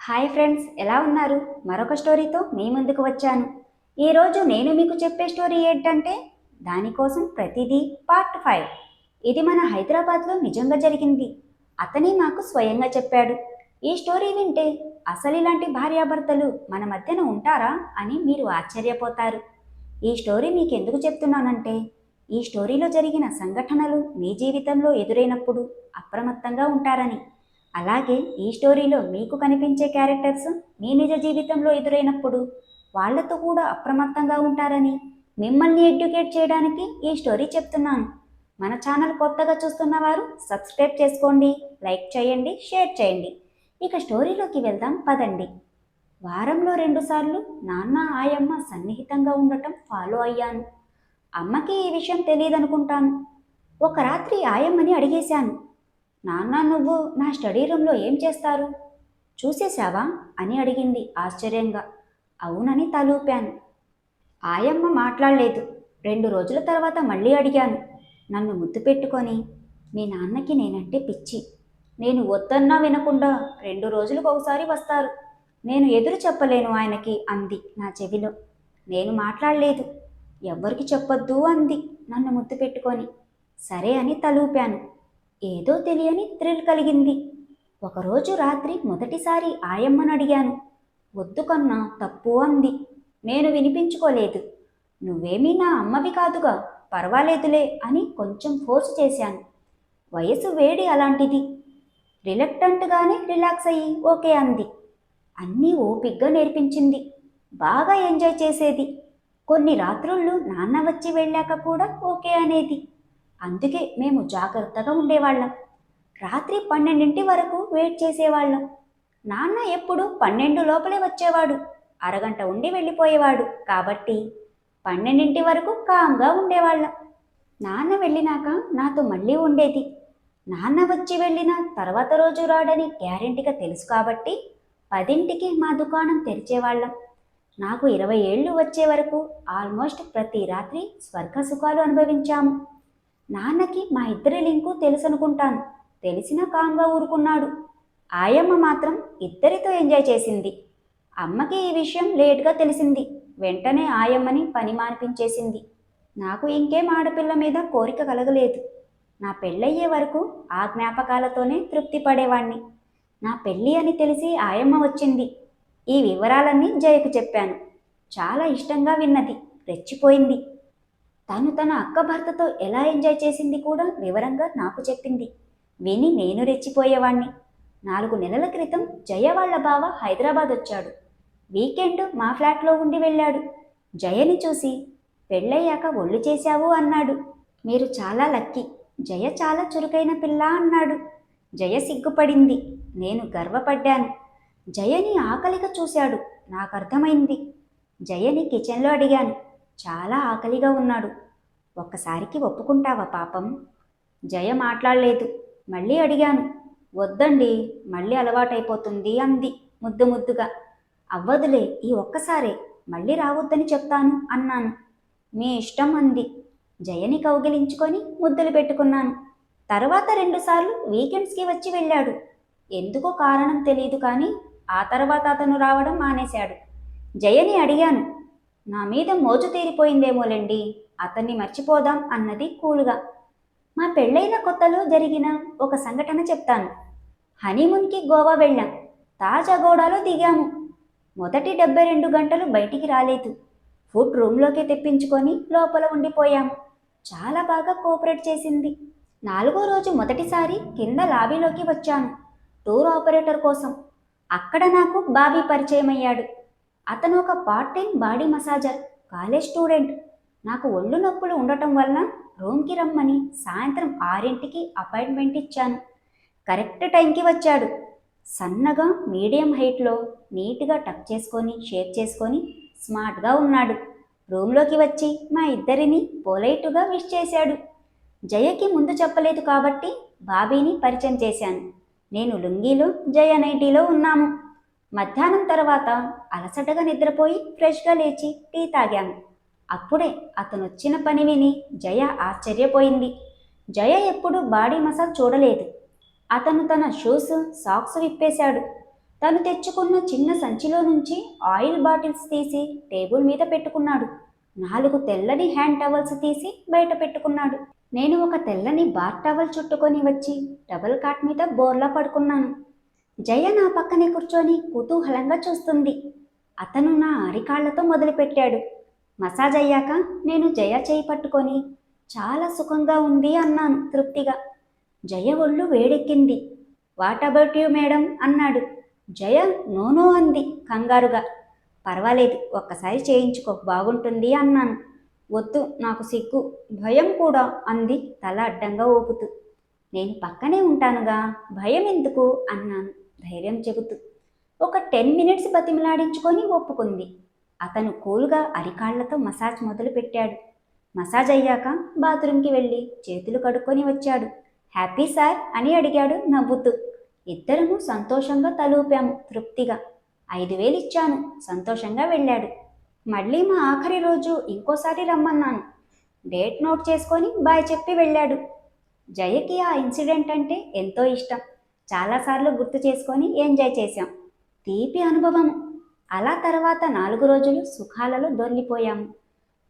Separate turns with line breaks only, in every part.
Hi friends ఎలా ఉన్నారు? మరొక స్టోరీతో మీ ముందుకు వచ్చాను. ఈరోజు నేను మీకు చెప్పే స్టోరీ ఏంటంటే దానికోసం ప్రతిదీ పార్ట్ ఫైవ్. ఇది మన హైదరాబాద్లో నిజంగా జరిగింది. అతని మాకు స్వయంగా చెప్పాడు. ఈ స్టోరీ వింటే అసలు ఇలాంటి భార్యాభర్తలు మన మధ్యన ఉంటారా అని మీరు ఆశ్చర్యపోతారు. ఈ స్టోరీ మీకు ఎందుకు చెప్తున్నానంటే ఈ స్టోరీలో జరిగిన సంఘటనలు మీ జీవితంలో ఎదురైనప్పుడు అప్రమత్తంగా ఉంటారని. అలాగే ఈ స్టోరీలో మీకు కనిపించే క్యారెక్టర్స్ మీ నిజ జీవితంలో ఎదురైనప్పుడు వాళ్ళతో కూడా అప్రమత్తంగా ఉంటారని మిమ్మల్ని ఎడ్యుకేట్ చేయడానికి ఈ స్టోరీ చెప్తున్నాను. మన ఛానల్ కొత్తగా చూస్తున్న వారు సబ్స్క్రైబ్ చేసుకోండి లైక్ చేయండి షేర్ చేయండి. ఇక స్టోరీలోకి వెళ్దాం పదండి. వారంలో రెండుసార్లు నాన్న ఆయమ్మ సన్నిహితంగా ఉండటం ఫాలో అయ్యాను. అమ్మకి ఈ విషయం తెలియదనుకుంటాను. ఒక రాత్రి ఆయమ్మని అడిగేశాను. నాన్న నువ్వు నా స్టడీ రూమ్లో ఏం చేస్తారు? చూసేశావా? అని అడిగింది ఆశ్చర్యంగా. అవునని తలూపాను. ఆయమ్మ మాట్లాడలేదు. రెండు రోజుల తర్వాత మళ్ళీ అడిగాను. నన్ను ముద్దు పెట్టుకొని మీ నాన్నకి నేనంటే పిచ్చి. నేను వద్దన్నా వినకుండా రెండు రోజులకు ఒకసారి వస్తారు. నేను ఎదురు చెప్పలేను ఆయనకి అంది నా చెవిలో. నేను మాట్లాడలేదు. ఎవ్వరికి చెప్పొద్దు అంది నన్ను ముద్దు పెట్టుకొని. సరే అని తలూపాను. ఏదో తెలియని థ్రిల్ కలిగింది. ఒకరోజు రాత్రి మొదటిసారి ఆయమ్మను అడిగాను. వద్దు కన్నా తప్పు అంది. నేను వినిపించుకోలేదు. నువ్వేమీ నా అమ్మవి కాదుగా పర్వాలేదులే అని కొంచెం ఫోర్స్ చేశాను. వయసు వేడి అలాంటిది. రిలక్టెంట్గానే రిలాక్స్ అయ్యి ఓకే అంది. అన్నీ ఓపిగ్గా నేర్పించింది. బాగా ఎంజాయ్ చేసేది. కొన్ని రాత్రుళ్ళు నాన్న వచ్చి వెళ్ళాక కూడా ఓకే అనేది. అందుకే మేము జాగ్రత్తగా ఉండేవాళ్ళం. రాత్రి పన్నెండింటి వరకు వెయిట్ చేసేవాళ్ళం. నాన్న ఎప్పుడు పన్నెండు లోపలే వచ్చేవాడు. అరగంట ఉండి వెళ్ళిపోయేవాడు. కాబట్టి పన్నెండింటి వరకు కామ్గా ఉండేవాళ్ళం. నాన్న వెళ్ళినాక నాతో మళ్ళీ ఉండేది. నాన్న వచ్చి వెళ్ళిన తర్వాత రోజు రాడని గ్యారెంటీగా తెలుసు కాబట్టి పదింటికి మా దుకాణం తెరిచేవాళ్ళం. నాకు ఇరవై ఏళ్ళు వచ్చే వరకు ఆల్మోస్ట్ ప్రతి రాత్రి స్వర్గ సుఖాలు అనుభవించాము. నాన్నకి మా ఇద్దరి లింకు తెలుసనుకుంటాను. తెలిసిన కామ్గా ఊరుకున్నాడు. ఆయమ్మ మాత్రం ఇద్దరితో ఎంజాయ్ చేసింది. అమ్మకి ఈ విషయం లేట్గా తెలిసింది. వెంటనే ఆయమ్మని పని మానిపించేసింది. నాకు ఇంకేం ఆడపిల్ల మీద కోరిక కలగలేదు. నా పెళ్ళయ్యే వరకు ఆ జ్ఞాపకాలతోనే తృప్తి పడేవాణ్ణి. నా పెళ్ళి అని తెలిసి ఆయమ్మ వచ్చింది. ఈ వివరాలన్నీ జయకు చెప్పాను. చాలా ఇష్టంగా విన్నది. రెచ్చిపోయింది. తను తన అక్క భర్తతో ఎలా ఎంజాయ్ చేసింది కూడా వివరంగా నాకు చెప్పింది. విని నేను రెచ్చిపోయేవాణ్ణి. నాలుగు నెలల క్రితం జయ వాళ్ళ బావ హైదరాబాద్ వచ్చాడు. వీకెండ్ మా ఫ్లాట్లో ఉండి వెళ్ళాడు. జయని చూసి పెళ్ళయ్యాక ఒళ్ళు చేశావు అన్నాడు. మీరు చాలా లక్కీ. జయ చాలా చురుకైన పిల్ల అన్నాడు. జయ సిగ్గుపడింది. నేను గర్వపడ్డాను. జయని ఆకలిగా చూశాడు. నాకు అర్థమైంది. జయని కిచెన్లో అడిగాను. చాలా ఆకలిగా ఉన్నాడు. ఒక్కసారికి ఒప్పుకుంటావా పాపం? జయ మాట్లాడలేదు. మళ్ళీ అడిగాను. వద్దండి మళ్ళీ అలవాటైపోతుంది అంది ముద్దు ముద్దుగా. అవ్వదులే ఈ ఒక్కసారే మళ్ళీ రావద్దని చెప్తాను అన్నాను. మీ ఇష్టం అంది. జయని కౌగిలించుకొని ముద్దులు పెట్టుకున్నాను. తర్వాత రెండుసార్లు వీకెండ్స్కి వచ్చి వెళ్ళాడు. ఎందుకో కారణం తెలియదు కానీ ఆ తర్వాత అతను రావడం మానేశాడు. జయని అడిగాను నా మీద మోజు తీరిపోయిందేమోలేండి. అతన్ని మర్చిపోదాం అన్నది కూలుగా. మా పెళ్ళైన కొత్తలో జరిగిన ఒక సంఘటన చెప్తాను. హనీమూన్కి గోవా వెళ్ళాం. తాజా గోడాలో దిగాము. మొదటి డెబ్బై రెండు గంటలు బయటికి రాలేదు. ఫుడ్ రూమ్లోకి తెప్పించుకొని లోపల ఉండిపోయాము. చాలా బాగా కోఆపరేట్ చేసింది. నాలుగో రోజు మొదటిసారి కింద లాబీలోకి వచ్చాను. టూర్ ఆపరేటర్ కోసం. అక్కడ నాకు బాబీ పరిచయం అయ్యాడు అతను ఒక part time body massager college student నాకు ఒళ్ళు నొప్పులు ఉండటం వలన రూమ్కి రమ్మని సాయంత్రం ఆరింటికి అపాయింట్మెంట్ ఇచ్చాను. కరెక్ట్ టైంకి వచ్చాడు. సన్నగా మీడియం హైట్లో నీట్గా టక్ చేసుకొని షేప్ చేసుకొని స్మార్ట్గా ఉన్నాడు. రూమ్లోకి వచ్చి మా ఇద్దరిని పొలైటుగా విష్ చేశాడు. జయకి ముందు చెప్పలేదు కాబట్టి బాబీని పరిచయం చేశాను. నేను లుంగీలో జయ నైటీలో ఉన్నాము. మధ్యాహ్నం తర్వాత అలసటగా నిద్రపోయి ఫ్రెష్గా లేచి టీ తాగాను. అప్పుడే అతను వచ్చిన పని విని జయ ఆశ్చర్యపోయింది. జయ ఎప్పుడు బాడీ మసాజ్ చూడలేదు. అతను తన షూస్ సాక్స్ విప్పేశాడు. తను తెచ్చుకున్న చిన్న సంచిలో నుంచి ఆయిల్ బాటిల్స్ తీసి టేబుల్ మీద పెట్టుకున్నాడు. నాలుగు తెల్లని హ్యాండ్ టవల్స్ తీసి బయట పెట్టుకున్నాడు. నేను ఒక తెల్లని బాత్ టవల్ చుట్టుకొని వచ్చి డబుల్ కాట్ మీద బోర్లా పడుకున్నాను. జయ నా పక్కనే కూర్చొని కుతూహలంగా చూస్తుంది. అతను నా అరికాళ్ళతో మొదలుపెట్టాడు. మసాజ్ అయ్యాక నేను జయ చేయి పట్టుకొని చాలా సుఖంగా ఉంది అన్నాను తృప్తిగా. జయ ఒళ్ళు వేడెక్కింది. What about you madam? అన్నాడు. జయ నోనో అంది కంగారుగా. పర్వాలేదు ఒక్కసారి చేయించుకో బాగుంటుంది అన్నాను. వద్దు నాకు సిగ్గు భయం కూడా అంది తల అడ్డంగా ఊపుతూ. నేను పక్కనే ఉంటానుగా భయం ఎందుకు? అన్నాను. ధైర్యం చెబుతూ ఒక టెన్ మినిట్స్ బతిమలాడించుకొని ఒప్పుకుంది. అతను కూల్గా అరికాళ్ళతో మసాజ్ మొదలుపెట్టాడు. మసాజ్ అయ్యాక బాత్రూంకి వెళ్ళి చేతులు కడుక్కొని వచ్చాడు. హ్యాపీ సార్ అని అడిగాడు నవ్వుతూ. ఇద్దరము సంతోషంగా తలూపాము తృప్తిగా. ఐదు వేలు ఇచ్చాను సంతోషంగా వెళ్ళాడు. మళ్ళీ మా ఆఖరి రోజు ఇంకోసారి రమ్మన్నాను. డేట్ నోట్ చేసుకొని బాయ్ చెప్పి వెళ్ళాడు. జయకి ఆ ఇన్సిడెంట్ అంటే ఎంతో ఇష్టం. చాలాసార్లు గుర్తు చేసుకొని ఎంజాయ్ చేశాం. తీపి అనుభవం. అలా తర్వాత నాలుగు రోజులు సుఖాలలో దొర్లిపోయాము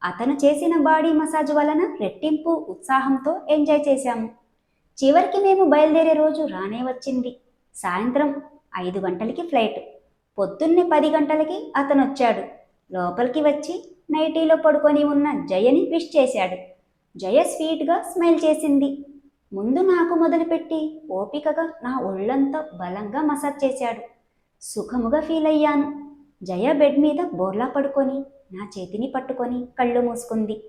అతను చేసిన బాడీ మసాజ్ వలన రెట్టింపు ఉత్సాహంతో ఎంజాయ్ చేశాము చివరికి మేము బయలుదేరే రోజు రానే వచ్చింది. సాయంత్రం ఐదు గంటలకి ఫ్లైట్. పొద్దున్నే పది గంటలకి అతను వచ్చాడు. లోపలికి వచ్చి నైటీలో పడుకొని ఉన్న జయని విష్ చేశాడు. జయ స్వీట్గా స్మైల్ చేసింది. ముందు నాకు మొదలుపెట్టి ఓపికగా నా ఒళ్ళంతా బలంగా మసాజ్ చేశాడు. సుఖముగా ఫీల్ అయ్యాను. జయ బెడ్ మీద బోర్లా పడుకొని నా చేతిని పట్టుకొని కళ్ళు మూసుకుంది.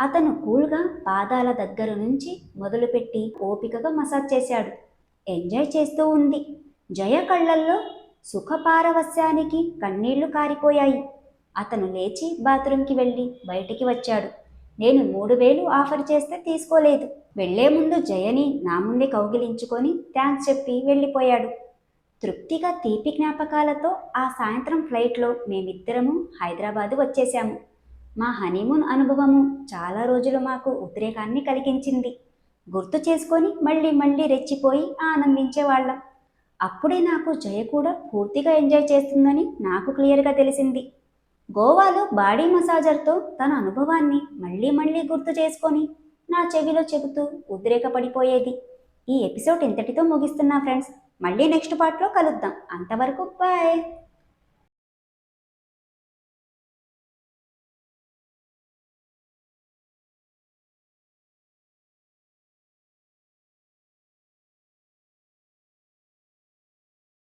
అతను కూల్గా పాదాల దగ్గర నుంచి మొదలుపెట్టి ఓపికగా మసాజ్ చేశాడు. ఎంజాయ్ చేస్తూ ఉంది. జయ కళ్ళల్లో సుఖపారవస్యానికి కన్నీళ్ళు కారిపోయాయి. అతను లేచి బాత్రూంకి వెళ్ళి బయటికి వచ్చాడు. నేను మూడు వేలు ఆఫర్ చేస్తే తీసుకోలేదు. వెళ్ళే ముందు జయని నా ముందే కౌగిలించుకొని థ్యాంక్స్ చెప్పి వెళ్ళిపోయాడు. తృప్తిగా తీపి జ్ఞాపకాలతో ఆ సాయంత్రం ఫ్లైట్లో మేమిద్దరము హైదరాబాదు వచ్చేశాము. మా హనీమూన్ అనుభవము చాలా రోజులు మాకు ఉద్రేకాన్ని కలిగించింది. గుర్తు చేసుకొని మళ్ళీ మళ్ళీ రెచ్చిపోయి ఆనందించేవాళ్ళం. అప్పుడే నాకు జయ కూడా పూర్తిగా ఎంజాయ్ చేస్తుందని నాకు క్లియర్గా తెలిసింది. గోవాలో బాడీ మసాజర్తో తన అనుభవాన్ని మళ్ళీ మళ్ళీ గుర్తు చేసుకొని నా చెవిలో చెబుతూ ఉద్రేకపడిపోయేది ఈ ఎపిసోడ్ ఇంతటితో ముగిస్తున్నా ఫ్రెండ్స్. మళ్ళీ నెక్స్ట్ పార్ట్లో కలుద్దాం. అంతవరకు బాయ్.